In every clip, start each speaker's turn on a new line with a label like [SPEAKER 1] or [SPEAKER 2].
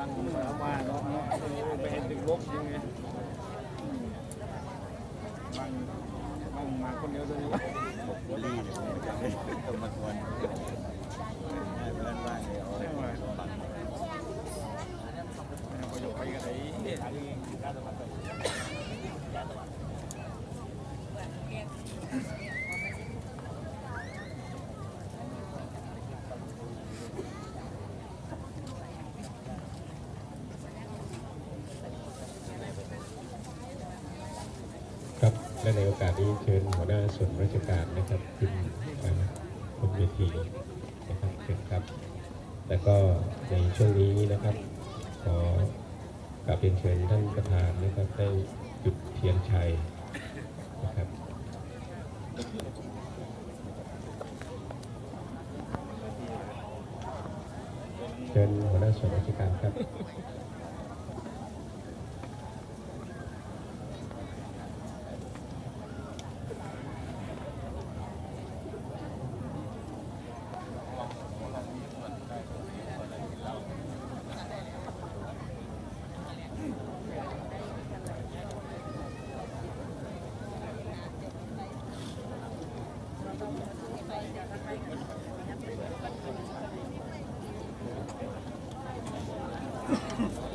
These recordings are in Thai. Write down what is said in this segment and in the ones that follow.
[SPEAKER 1] ฟังเอามาเนาะ
[SPEAKER 2] ไปเห็นถึงลบยังไงฟัง
[SPEAKER 1] ฟังมาคนเดียวตัวนี้เยต้องมาควร
[SPEAKER 3] ครับและในโอกาสนี้เชิญหัวหน้าส่วนราชการนะครับขึ้นมาบนเวทีนะครับเชิญครับ แล้วก็ในช่วงนี้นะครับ ขอกราบเรียนเชิญท่านประธานนะครับได้จุดเทียนชัยนะครับเชิญหัวหน้าส่วนราชการครับ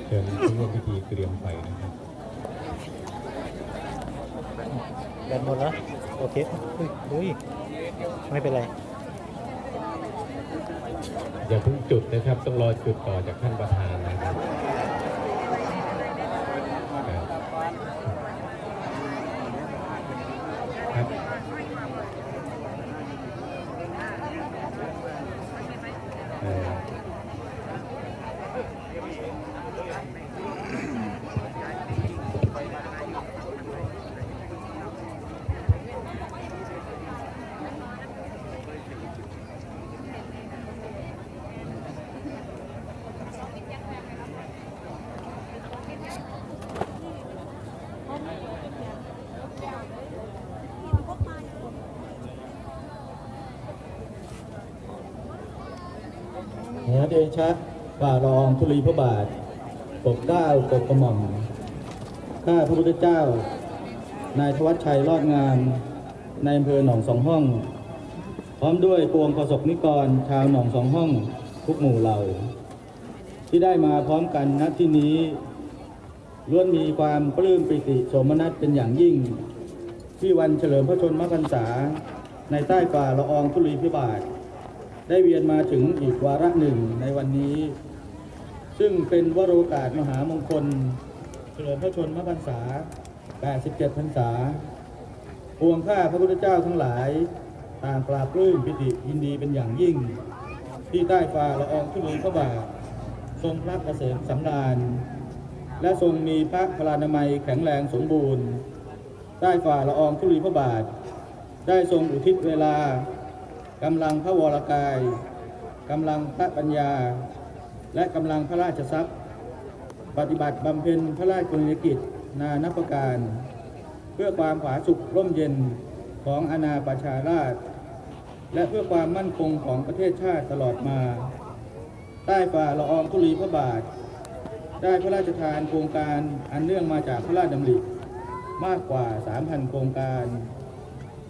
[SPEAKER 3] เชิญผู้ร่วมพิธีเตรียมไฟนะครับ
[SPEAKER 4] แบนหมดแล้ว โอเคอุ้ยอุ้ยไม่เป็นไร
[SPEAKER 3] อย่าเพิ่งจุดนะครับ ต้องรอจุดต่อจากท่านประธานนะครับครับ เอ่อ
[SPEAKER 5] เหเดชะฝ่ารองธุลีพระบาทปกเก้าปกกระหม่อมข้าพระพุทธเจ้า นายธวัชชัยรอดงามในอำเภอหนองสองห้อง พร้อมด้วยปวงประสบนิกรชาวหนองสองห้องทุกหมู่เหล่า ที่ได้มาพร้อมกันณที่นี้ล้วนมีความปลื้มปิติโสมนัสเป็นอย่างยิ่ง ที่วันเฉลิมพระชนมพรรษา ในใต้ฝ่าละอองธุลีพิบาท ได้เวียนมาถึงอีกวาระหนึ่งในวันนี้ ซึ่งเป็นวโรกาสมหามงคลเฉลิมพระชนมพรรษา 87 พรรษาปวงข้าพระพุทธเจ้าทั้งหลาย ต่างปราบปลื้มปิติยินดีเป็นอย่างยิ่ง ที่ใต้ฝ่าละอองธุลีพระบาททรงพระเกษมสำราญ และทรงมีพระพลานามัยแข็งแรงสมบูรณ์ ใต้ฝ่าละอองธุลีพระบาท ได้ทรงอุทิศเวลา กำลังพระวรกายกำลังพระปัญญา และกำลังพระราชทรัพย์ ปฏิบัติบำเพ็ญพระราชกรณียกิจนานับประการ เพื่อความผาสุกร่มเย็นของอาณาประชาราช และเพื่อความมั่นคงของประเทศชาติตลอดมา ใต้ฝ่าละอองธุลีพระบาท ได้พระราชทานโครงการอันเนื่องมาจากพระราชดำริมากกว่า 3,000 โครงการ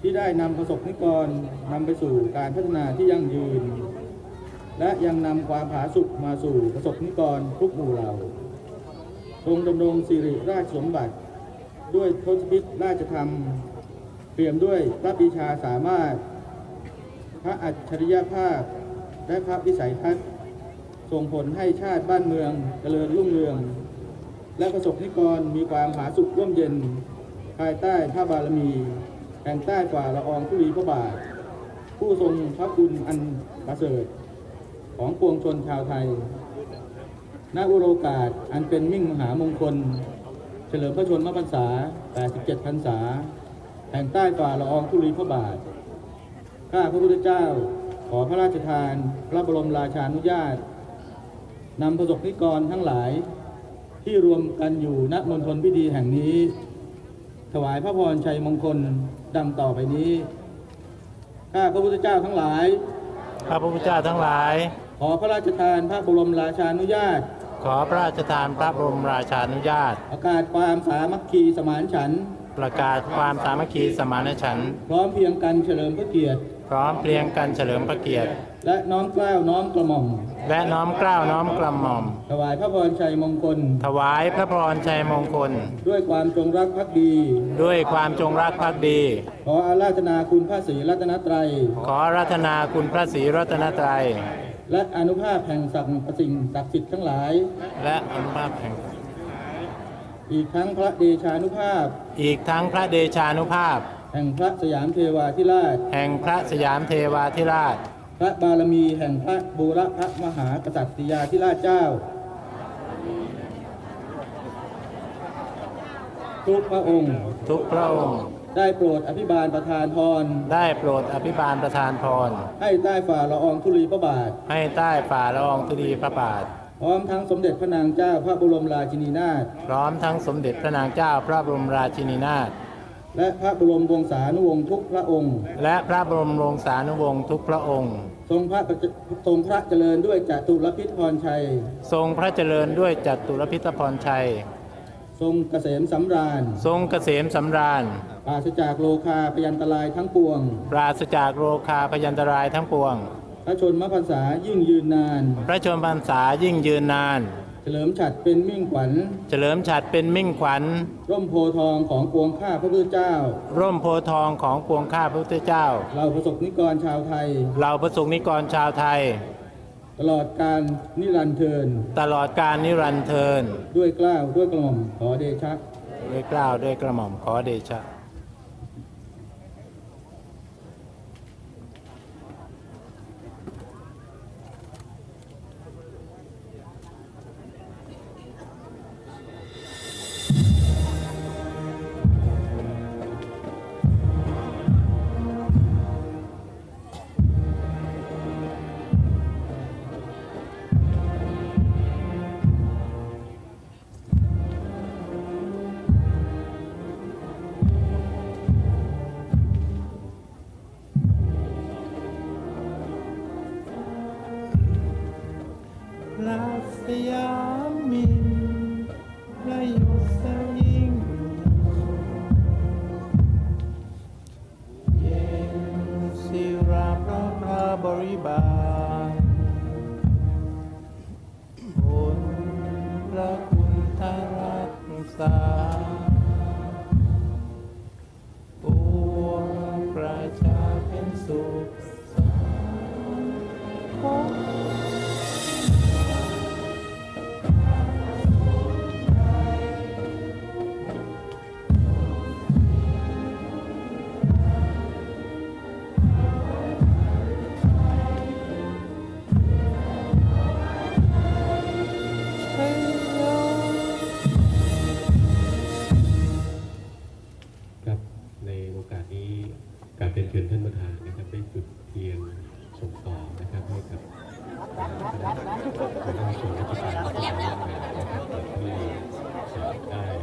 [SPEAKER 5] ที่ได้นำประสบนิกรนำไปสู่การพัฒนาที่ยั่งยืน และยังนำความผาสุกมาสู่ประสบนิกรทุกหมู่เหล่าทรงดำรงสิริราชสมบัติ ด้วยทศพิธราชธรรม เปี่ยมด้วยพระปรีชาสามารถ พระอัจฉริยภาพ และพระวิสัยทัศน์ส่งผลให้ชาติบ้านเมืองเจริญรุ่งเรือง และประสบนิกรมีความผาสุกร่มเย็น ภายใต้พระบารมี แห่งใต้ฝ่าละอองธุลีพระบาท ผู้ทรงพระคุณอันประเสริฐ ของปวงชนชาวไทยณอุโอกาส อันเป็นมิ่งมหามงคล เฉลิมพระชนมพรรษา 87 พรรษา แห่งใต้ฝ่าละอองธุลีพระบาท ข้าพระพุทธเจ้า ขอพระราชทาน พระบรมราชานุญาต นำประสบนิกรทั้งหลาย ที่รวมกันอยู่ณมณฑลพิธีแห่งนี้ ถวายพระพรชัยมงคลดังต่อไปนี้ ข้าพระพุทธเจ้าทั้งหลาย
[SPEAKER 4] ข้าพระพุทธเจ้าทั้งหลาย
[SPEAKER 5] ขอพระราชทานพระบรมราชานุญาต
[SPEAKER 6] ขอพระราชทานพระบรมราชานุญาต
[SPEAKER 5] ประกาศความสามัคคีสมานฉันท์
[SPEAKER 6] ประกาศความสามัคคีสมานฉันท์
[SPEAKER 5] พร้อมเพรียงกันเฉลิมพระเกียรติ
[SPEAKER 6] พร้อมเพรียงกันเฉลิมพระเกียรติ
[SPEAKER 5] และน้อมเกล้าวน้อมกระหม่อม
[SPEAKER 6] และน้อมเกล้าวน้อมกระหม่อม
[SPEAKER 5] ถวายพระพรชัยมงคล
[SPEAKER 6] ถวายพระพรชัยมงคล
[SPEAKER 5] ด้วยความจงรักภักดี
[SPEAKER 6] ด้วยความจงรักภักดี
[SPEAKER 5] ขออาราธนาคุณพระศรีรัตนตรัย
[SPEAKER 6] ขอรัตนาคุณพระศรีรัตนตรัย
[SPEAKER 5] และอนุภาพแห่งศักดิ์สิ่งศักดิ์สิทธิ์ทั้งหลาย
[SPEAKER 6] และอนุภาพแห่ง
[SPEAKER 5] อีกทั้งพระเดชานุภาพ
[SPEAKER 6] อีกทั้งพระเดชานุภาพ
[SPEAKER 5] แห่งพระสยามเทวาธิราช
[SPEAKER 6] แห่งพระสยามเทวาธิราช
[SPEAKER 5] พระบารมีแห่งพระบูรพมหากษัตริยาธิราชเจ้า ทุกพระองค์
[SPEAKER 6] ทุกพระองค์
[SPEAKER 5] ได้โปรดอภิบาลประทานพร
[SPEAKER 6] ได้โปรดอภิบาลประทานพร
[SPEAKER 5] ให้ใต้ฝ่าละอองธุลีพระบาท
[SPEAKER 6] ให้ใต้ฝ่าละอองธุลีพระบาท
[SPEAKER 5] พร้อมทั้งสมเด็จพระนางเจ้าพระบรมราชินีนาถ
[SPEAKER 6] พร้อมทั้งสมเด็จพระนางเจ้าพระบรมราชินีนาถ
[SPEAKER 5] และพระบรมวงศานุวงศ์ทุกพระองค์
[SPEAKER 6] และพระบรมวงศานุวงศ์ทุกพระองค์
[SPEAKER 5] ทรงพระประทรงพระเจริญด้วยจตุรพิธพรชัย
[SPEAKER 6] ทรงพระเจริญด้วยจัตุรพิธพรชัย
[SPEAKER 5] ทรงเกษมสำราญ
[SPEAKER 6] ทรงเกษมสำราญ
[SPEAKER 5] ปราศจากโลคาพยันตรายทั้งปวง
[SPEAKER 6] ปราศจากโรคาพยันตรายทั้งปวง
[SPEAKER 5] พระชนมพรรษายิ่งยืนนาน
[SPEAKER 6] พระชนมพรรษายิ่งยืนนาน
[SPEAKER 5] เฉลิมฉัดเป็นมิ่งขวัญ
[SPEAKER 6] เฉลิมฉัดเป็นมิ่งขวัญ
[SPEAKER 5] ร่มโพธิ์ทองของปวงข้าพระพุทธเจ้า
[SPEAKER 6] ร่มโพธิ์ทองของปวงข้าพระพุทธเจ้า
[SPEAKER 5] เราประสบนิกรชาวไทย
[SPEAKER 6] เหล่าประสงค์นิกรชาวไทย
[SPEAKER 5] ตลอดการนิรันดร์เทิน
[SPEAKER 6] ตลอดการนิรันดร์เทิน
[SPEAKER 5] ด้วยเกล้าวด้วยกระหม่อมขอเดชะ
[SPEAKER 6] ด้วยเกล้าวด้วยกระหม่อมขอเดชะ บริบาลบนพระคุณทรักษา
[SPEAKER 3] ได้